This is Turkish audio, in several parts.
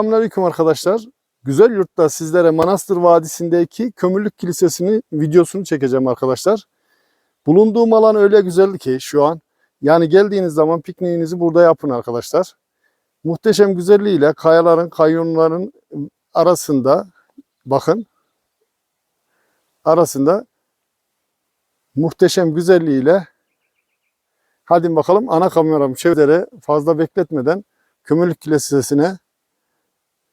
Selamünaleyküm arkadaşlar. Güzel Yurt'ta sizlere Manastır Vadisi'ndeki Kömürlük Kilisesi'nin videosunu çekeceğim arkadaşlar. Bulunduğum alan öyle güzel ki şu an. Yani geldiğiniz zaman pikniğinizi burada yapın arkadaşlar. Muhteşem güzelliğiyle kayaların, kanyonların arasında bakın arasında muhteşem güzelliğiyle hadi bakalım ana kameram çevrelere fazla bekletmeden Kömürlük Kilisesi'ne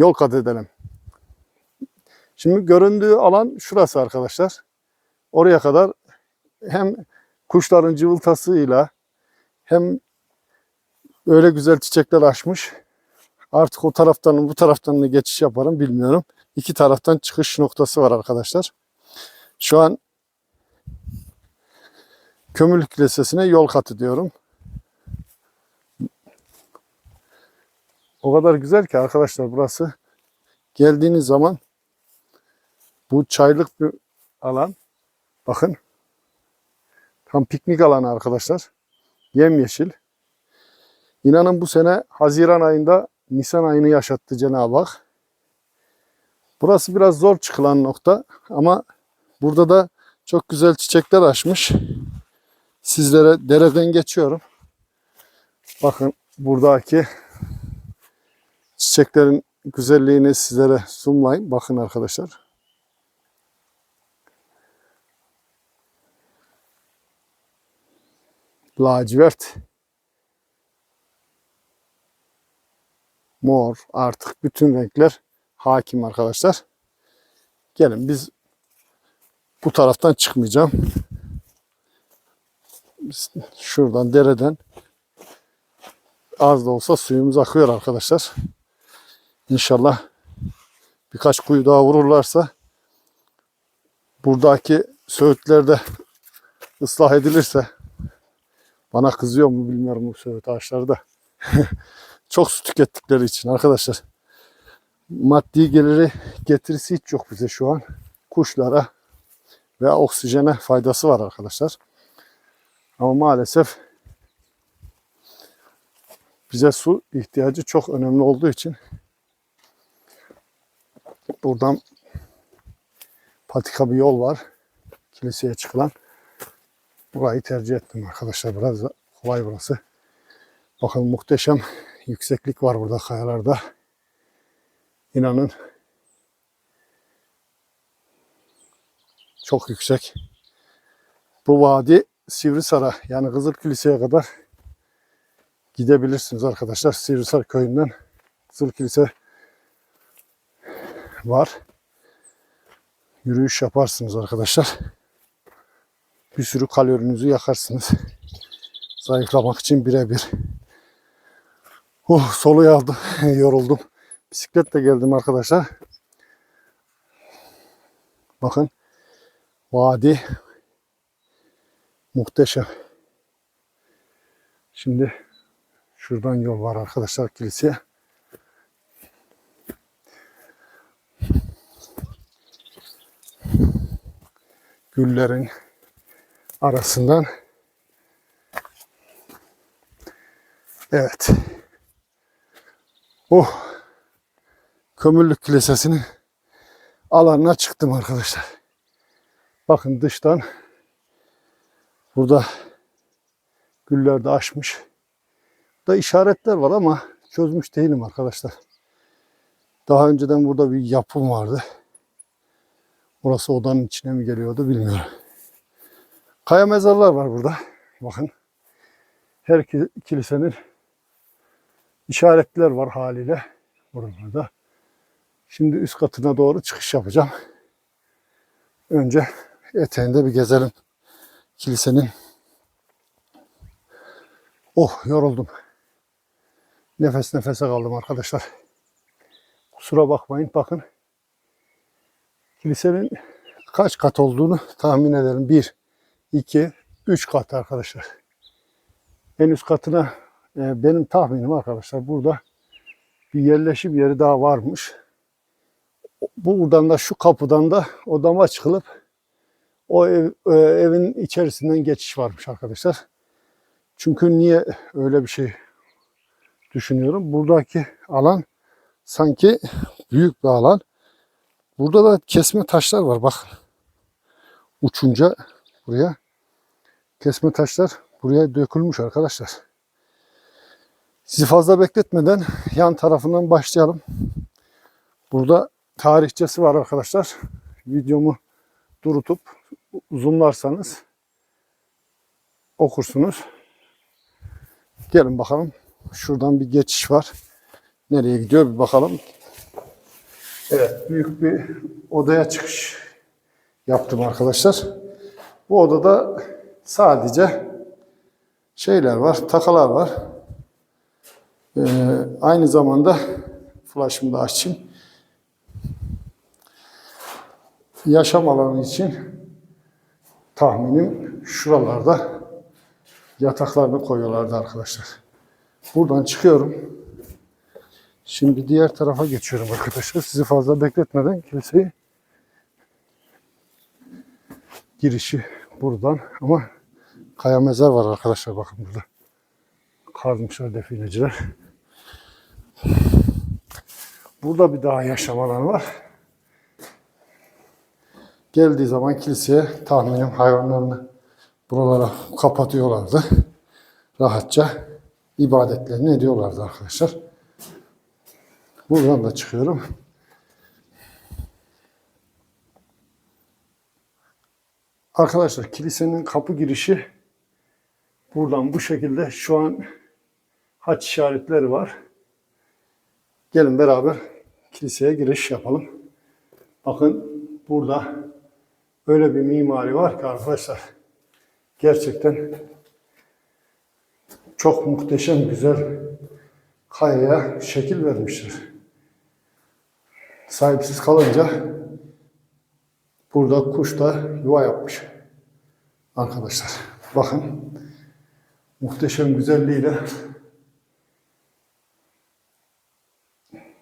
yol kat edelim. Şimdi göründüğü alan şurası arkadaşlar. Oraya kadar hem kuşların cıvıltasıyla hem öyle güzel çiçekler açmış. Artık o taraftan bu taraftan mı geçiş yaparım bilmiyorum. İki taraftan çıkış noktası var arkadaşlar. Şu an Kömürlük Lisesi'ne yol kat ediyorum. O kadar güzel ki arkadaşlar burası. Geldiğiniz zaman bu çaylık bir alan. Bakın. Tam piknik alanı arkadaşlar. Yemyeşil. İnanın bu sene Haziran ayında Nisan ayını yaşattı Cenab-ı Hak. Burası biraz zor çıkılan nokta ama burada da çok güzel çiçekler açmış. Sizlere dereden geçiyorum. Bakın buradaki çiçeklerin güzelliğini sizlere sunmayayım. Bakın arkadaşlar. Lacivert. Mor artık bütün renkler hakim arkadaşlar. Gelin biz bu taraftan çıkmayacağım. Biz şuradan dereden az da olsa suyumuz akıyor arkadaşlar. İnşallah birkaç kuyu daha vururlarsa buradaki söğütler de ıslah edilirse bana kızıyor mu bilmiyorum bu söğüt ağaçları da. çok su tükettikleri için arkadaşlar. Maddi geliri getirisi hiç yok bize şu an. Kuşlara ve oksijene faydası var arkadaşlar. Ama maalesef bize su ihtiyacı çok önemli olduğu için buradan patika bir yol var. Kiliseye çıkılan. Burayı tercih ettim arkadaşlar. Biraz da kolay burası. Bakın muhteşem yükseklik var burada kayalarda. İnanın çok yüksek. Bu vadi Sivrisar'a yani Kızıl Kilise'ye kadar gidebilirsiniz arkadaşlar. Sivrisar köyünden Kızıl Kilise var. Yürüyüş yaparsınız arkadaşlar. Bir sürü kalorinizi yakarsınız. Zayıflamak için birebir. Oh, solu aldım, yoruldum. Bisikletle geldim arkadaşlar. Bakın vadi muhteşem. Şimdi şuradan yol var arkadaşlar kiliseye. Güllerin arasından Evet. Oh. Kömürlük Kilisesi'nin alanına çıktım arkadaşlar. Bakın dıştan burada güller de açmış. Da işaretler var ama çözmüş değilim arkadaşlar. Daha önceden burada bir yapım vardı. Orası odanın içine mi geliyordu bilmiyorum. Kaya mezarlar var burada. Bakın. Her ki- kilisenin işaretler var haliyle buralarda. Şimdi üst katına doğru çıkış yapacağım. Önce eteğinde bir gezelim kilisenin. Oh yoruldum. Nefes nefese kaldım arkadaşlar. Kusura bakmayın bakın. Kilisenin kaç kat olduğunu tahmin edelim. 1, 2, 3 kat arkadaşlar. En üst katına e, benim tahminim arkadaşlar burada bir yerleşim yeri daha varmış. Buradan da şu kapıdan da odama çıkılıp o ev, e, evin içerisinden geçiş varmış arkadaşlar. Çünkü niye öyle bir şey düşünüyorum? Buradaki alan sanki büyük bir alan. Burada da kesme taşlar var bak. Uçunca buraya kesme taşlar buraya dökülmüş arkadaşlar. Sizi fazla bekletmeden yan tarafından başlayalım. Burada tarihçesi var arkadaşlar. Videomu durutup zoomlarsanız okursunuz. Gelin bakalım. Şuradan bir geçiş var. Nereye gidiyor bir bakalım. Evet büyük bir odaya çıkış yaptım arkadaşlar. Bu odada sadece şeyler var, takalar var. Ee, aynı zamanda flash'ımı da açayım. Yaşam alanı için tahminim şuralarda yataklarını koyuyorlardı arkadaşlar. Buradan çıkıyorum. Şimdi diğer tarafa geçiyorum arkadaşlar. Sizi fazla bekletmeden kiliseyi girişi buradan ama kaya mezar var arkadaşlar bakın burada. Kazmışlar defineciler. Burada bir daha yaşam alanı var. Geldiği zaman kiliseye tahminim hayvanlarını buralara kapatıyorlardı. Rahatça ibadetlerini ediyorlardı arkadaşlar. Buradan da çıkıyorum. Arkadaşlar kilisenin kapı girişi buradan bu şekilde şu an haç işaretleri var. Gelin beraber kiliseye giriş yapalım. Bakın burada öyle bir mimari var ki arkadaşlar gerçekten çok muhteşem güzel kayaya şekil vermişler. Sahipsiz kalınca burada kuş da yuva yapmış. Arkadaşlar bakın muhteşem güzelliğiyle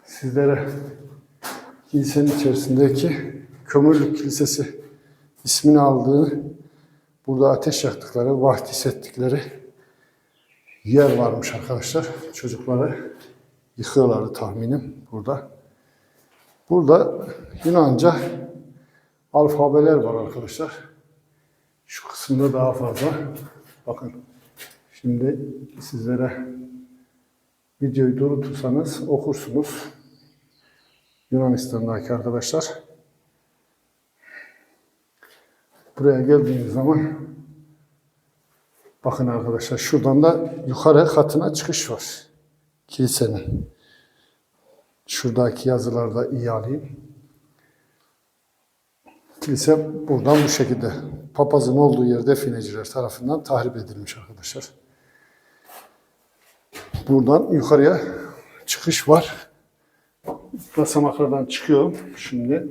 sizlere kilisenin içerisindeki Kömürlük Kilisesi ismini aldığı burada ateş yaktıkları, vahdi ettikleri yer varmış arkadaşlar. Çocukları yıkıyorlardı tahminim burada. Burada Yunanca alfabeler var arkadaşlar. Şu kısımda daha fazla. Bakın şimdi sizlere videoyu durutursanız okursunuz. Yunanistan'daki arkadaşlar. Buraya geldiğiniz zaman bakın arkadaşlar şuradan da yukarı katına çıkış var. Kilisenin. Şuradaki yazıları da iyi alayım. Kilise buradan bu şekilde papazın olduğu yer defineciler tarafından tahrip edilmiş arkadaşlar. Buradan yukarıya çıkış var. Basamaklardan çıkıyorum. Şimdi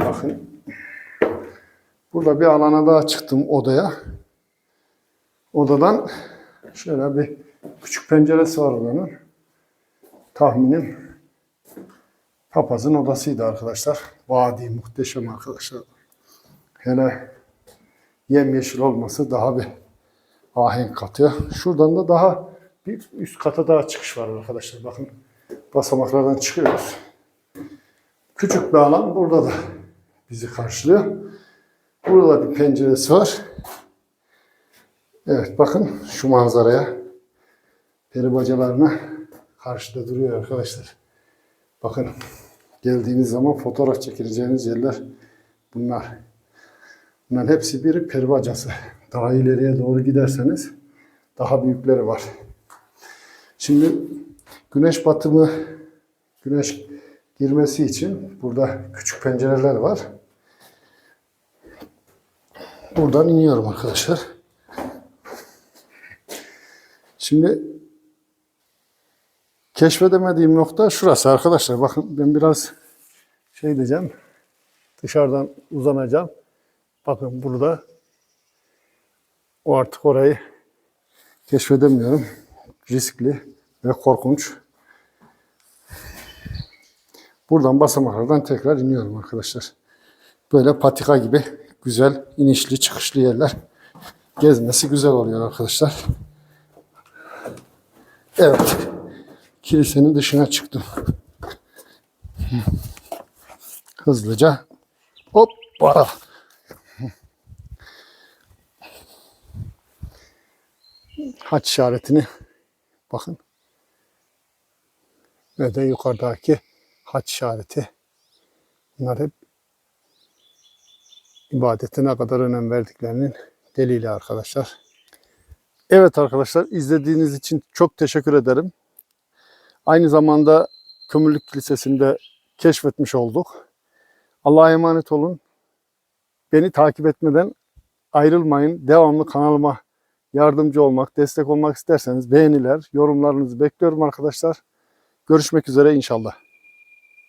bakın. Burada bir alana daha çıktım odaya. Odadan şöyle bir küçük penceresi var buranın. Tahminim papazın odasıydı arkadaşlar. Vadi muhteşem arkadaşlar. Hele yemyeşil olması daha bir ahenk katıyor. Şuradan da daha bir üst kata daha çıkış var arkadaşlar. Bakın basamaklardan çıkıyoruz. Küçük bir alan burada da bizi karşılıyor. Burada bir penceresi var. Evet bakın şu manzaraya. Peri bacalarına karşıda duruyor arkadaşlar. Bakın geldiğiniz zaman fotoğraf çekileceğiniz yerler bunlar. Bunların hepsi bir peri bacası. Daha ileriye doğru giderseniz daha büyükleri var. Şimdi güneş batımı, güneş girmesi için burada küçük pencereler var. Buradan iniyorum arkadaşlar. Şimdi keşfedemediğim nokta şurası arkadaşlar. Bakın ben biraz şey diyeceğim. Dışarıdan uzanacağım. Bakın burada o artık orayı keşfedemiyorum. Riskli ve korkunç. Buradan basamaklardan tekrar iniyorum arkadaşlar. Böyle patika gibi güzel inişli çıkışlı yerler. Gezmesi güzel oluyor arkadaşlar. Evet. Kilisenin dışına çıktım. Hızlıca. Hoppa. Haç işaretini bakın. Ve de yukarıdaki haç işareti. Bunlar hep ibadete ne kadar önem verdiklerinin delili arkadaşlar. Evet arkadaşlar izlediğiniz için çok teşekkür ederim. Aynı zamanda Kömürlük Kilisesi'nde keşfetmiş olduk. Allah'a emanet olun. Beni takip etmeden ayrılmayın. Devamlı kanalıma yardımcı olmak, destek olmak isterseniz beğeniler, yorumlarınızı bekliyorum arkadaşlar. Görüşmek üzere inşallah.